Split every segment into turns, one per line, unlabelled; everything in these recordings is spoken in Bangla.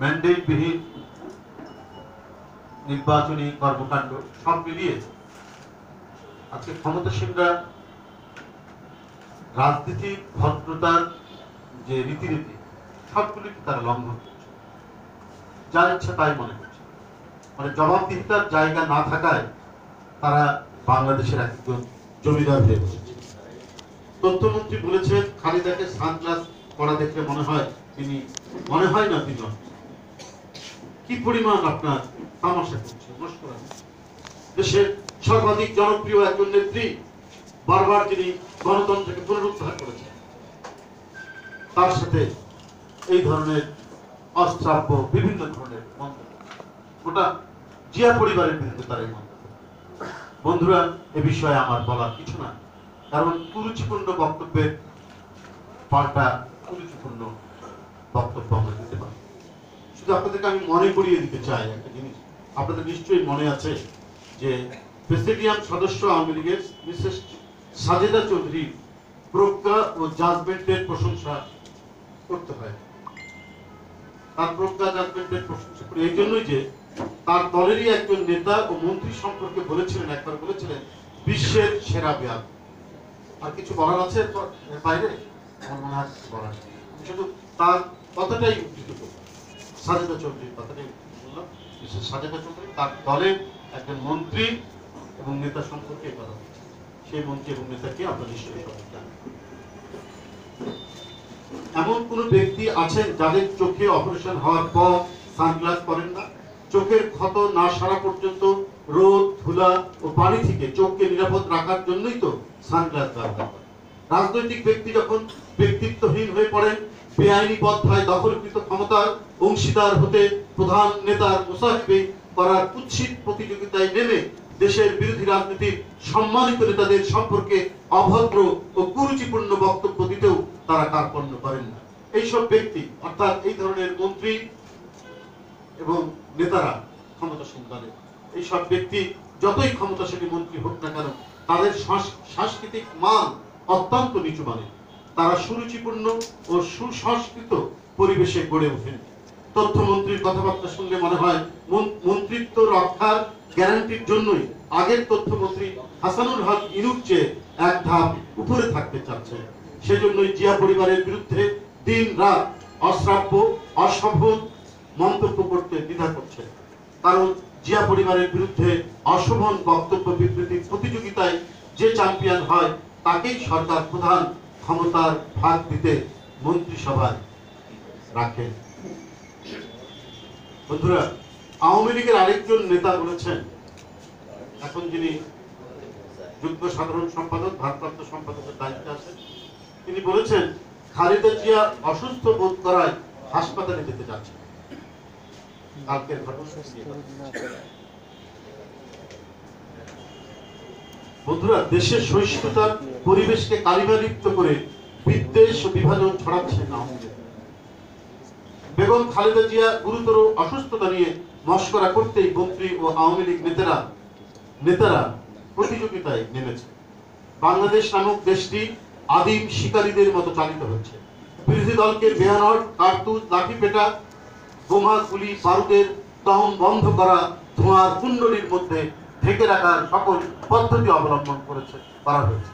ম্যান্ডেটবিহীন নির্বাচনী কর্মকাণ্ড সব মিলিয়ে আজকে ক্ষমতাসীনরা রাজনীতির ভদ্রতার যে রীতিনীতি, সবগুলিকে তারা লঙ্ঘন করছে। যা ইচ্ছা তাই মনে করছে। মানে জবাবদিহিতার জায়গা না থাকায় তারা বাংলাদেশের একজন জমিদার হয়ে বসেছে। তথ্যমন্ত্রী বলেছেন, খালিদাকে সানগ্লাস পড়া দেখলে মনে হয় তিনি মনে হয় না তিনি কি পরিমাণ আপনার তামাশা করছে? মস্করা। দেশের সর্বাধিক জনপ্রিয় একজন নেত্রী বারবার যিনি গণতন্ত্রকে পুনরুদ্ধার করেছেন। তার সাথে এই ধরনের অস্ত্রাব্য বিভিন্ন ধরনের মন্তব্য গোটা জিয়া পরিবারের বিরুদ্ধে তার এই মন্তব্য বন্ধুরা, এ বিষয়ে আমার বলার কিছু না কারণ কুরুচিপূর্ণ বক্তব্যের পাল্টা কুরুচিপূর্ণ তার দলেরই একজন নেতা ও মন্ত্রী সম্পর্কে বলেছিলেন, একবার বলেছিলেন, বিশ্বের সেরা ব্যাগ আর কিছু বলার আছে বাইরে? তার কথাটাই উদ্ধৃত করব সাজেদা চৌধুরীর কথাটাই করলাম বিশেষ সাজেদা চৌধুরী তার দলের একজন মন্ত্রী এবং নেতা সম্পর্কে কথা। সেই মন্ত্রী এবং নেতাকে আপনার নিশ্চয়ই সবাই জানেন এমন কোন ব্যক্তি আছেন যাদের চোখে অপারেশন হওয়ার পর সানগ্লাস পরেন না? চোখের ক্ষত না সারা পর্যন্ত রোদ, ধুলা ও পানি থেকে চোখকে নিরাপদ রাখার জন্যই তো সানগ্লাস ব্যবহার করে রাজনৈতিক ব্যক্তি যখন ব্যক্তিত্বহীন হয়ে পড়েন বেআইনি পন্থায় দখলকৃত ক্ষমতার অংশীদার হতে প্রধান নেতার মুসাফিবে করার কুৎসিত প্রতিযোগিতায় নেমে দেশের বিরোধী রাজনীতির সম্মানিত নেতাদের সম্পর্কে অভদ্র ও কুরুচিপূর্ণ বক্তব্য দিতেও তারা কার্পণ্য করেন না। এইসব ব্যক্তি, অর্থাৎ এই ধরনের মন্ত্রী এবং নেতারা ক্ষমতাসীন দলে এইসব ব্যক্তি যতই ক্ষমতাশালী মন্ত্রী হোক না কেন, তাদের সাংস্কৃতিক মান অত্যন্ত নিচু মানে তারা সুরুচিপূর্ণ ও সুসংস্কৃত পরিবেশে গড়ে ওঠেন। তথ্যমন্ত্রীর কথাবার্তা শুনলে মনে হয় মন্ত্রিত্ব রক্ষার গ্যারান্টির জন্যই আগের তথ্যমন্ত্রী হাসানুল হক ইনুর চেয়ে এক ধাপ উপরে থাকতে চাচ্ছে সেজন্যই জিয়া পরিবারের বিরুদ্ধে দিন রাত অশ্রাব্য অসভ্য মন্তব্য করতে দ্বিধা করছে কারণ জিয়া পরিবারের বিরুদ্ধে অশোভন বক্তব্য বিবৃতির প্রতিযোগিতায় যে চ্যাম্পিয়ন হয়, তাকেই সরকার প্রধান ক্ষমতার ভাগ দিতে মন্ত্রিসভায় রাখেন। বন্ধুরা, আওয়ামী লীগের আরেকজন নেতা বলেছেন, এখন যিনি যুগ্ম সাধারণ সম্পাদক, ভারপ্রাপ্ত সম্পাদকের দায়িত্বে আছেন, তিনি বলেছেন, খালেদা জিয়া অসুস্থ বোধ করায় হাসপাতালে যেতে যাচ্ছেন কালকের ঘটনা। বন্ধুরা, দেশের সহিষ্ণুতার পরিবেশকে কালিমালিপ্ত করে বিদ্বেষ ও বিভাজন ছড়াচ্ছে না। বেগম খালেদা জিয়া গুরুতর অসুস্থতা নিয়ে মস্করা করতেই মন্ত্রী ও আওয়ামী লীগ নেতারা নেতারা প্রতিযোগিতায় নেমেছে। বাংলাদেশ নামক দেশটি আদিম শিকারীদের মতো চালিত হচ্ছে। বিরোধী দলকে বেহানট কার্তুজ লাঠি পেটা বোমা, গুলি, বারুদের দহন বন্ধ করা ধোঁয়ার কুণ্ডলীর মধ্যে ঢেকে রাখার সকল পদ্ধতি অবলম্বন করেছে, করা হয়েছে।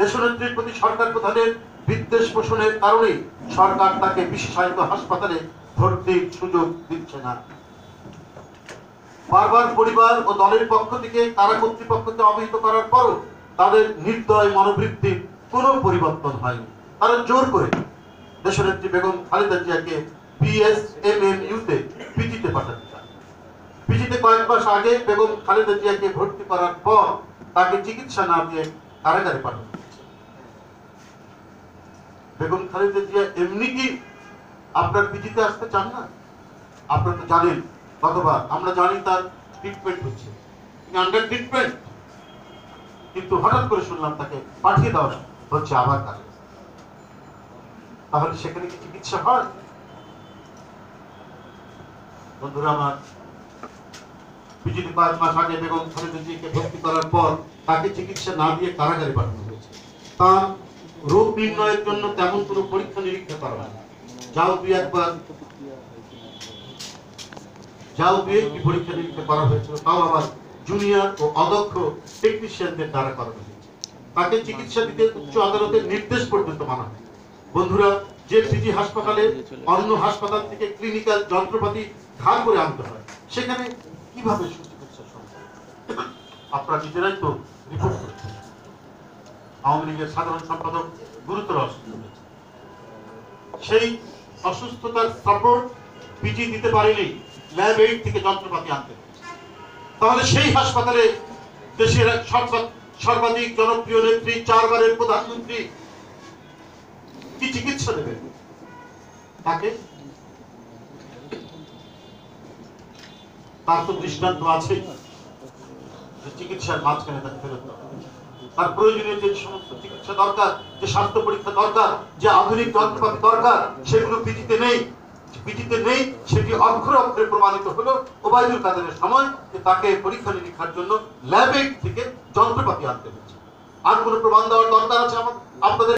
দেশনেত্রীর প্রতি সরকার প্রধানের বিদ্বেষ পোষণের কারণেই সরকার তাকে বিশেষায়িত হাসপাতালে ভর্তির সুযোগ দিচ্ছে না। বারবার পরিবার ও দলের পক্ষ থেকে তারা কর্তৃপক্ষকে অবহিত করার পরও তাদের নির্দয় মনোবৃত্তির কোনো পরিবর্তন হয়নি। তারা জোর করে দেশনেত্রী বেগম খালেদা জিয়াকে বিএসএমএমইউতে পিজিতে পাঠাতে চান পিজিতে কয়েক মাস আগে বেগম খালেদা জিয়াকে ভর্তি করার পর তাকে চিকিৎসা না দিয়ে কারাগারে পাঠানো। বেগম খালেদা জিয়া এমনি কি আপনার পিজিতে আসতে চান না? আপনারা তো জানেন কতবার আমরা জানি তার ট্রিটমেন্ট হচ্ছে। আন্ডার ট্রিটমেন্ট কিন্তু হঠাৎ করে শুনলাম তাকে পাঠিয়ে দেওয়া হচ্ছে আবার কাজে। তাহলে সেখানে কি চিকিৎসা হয়? বন্ধুরা, আমার পিজিটি কয়েক মাস আগে বেগম খালেদা ভর্তি করার পর তাকে চিকিৎসা না দিয়ে কারাগারে পাঠানো হয়েছে। তার রোগ নির্ণয়ের জন্য তেমন কোনো পরীক্ষা নিরীক্ষা করা হয় যাও দুই একবার। যাও দিয়ে একটি পরীক্ষা নিরীক্ষা করা হয়েছিল তাও আবার জুনিয়র ও অদক্ষ টেকনিশিয়ানদের দ্বারা করা হয়েছে। তাকে চিকিৎসা দিতে উচ্চ আদালতের নির্দেশ পর্যন্ত মানা হয়। বন্ধুরা, যে পিজি হাসপাতালে অন্য হাসপাতাল থেকে ক্লিনিক্যাল যন্ত্রপাতি ধার করে আনতে হয়, সেখানে কীভাবে সুচিকিৎসা সম্ভব আপনারা নিজেরাই তো রিপোর্ট করেছেন আওয়ামী লীগের সাধারণ সম্পাদক গুরুতর অসুস্থ হয়েছে। সেই অসুস্থতার সাপোর্ট পিজি দিতে পারেনি ল্যাব এইড থেকে যন্ত্রপাতি আনতে তাহলে সেই হাসপাতালে দেশের সর্বাধিক জনপ্রিয় নেত্রী, চারবারের প্রধানমন্ত্রী কি চিকিৎসা দেবেন? তাকে তার তো দৃষ্টান্ত আছে চিকিৎসার মাঝখানে তাকে ফেরত তার প্রয়োজনীয় যে সমস্ত চিকিৎসা দরকার, যে স্বাস্থ্য পরীক্ষা দরকার, যে আধুনিক যন্ত্রপাতি দরকার, সেগুলো পিজিতে নেই। পিজিতে নেই, সেটি অক্ষরে অক্ষরে প্রমাণিত হলো। ওবায়দুল কাদেরের সময় যে তাকে পরীক্ষা নিরীক্ষার জন্য ল্যাবে থেকে যন্ত্রপাতি আনতে হচ্ছে আর কোনো প্রমাণ দেওয়ার দরকার আছে আমার আপনাদের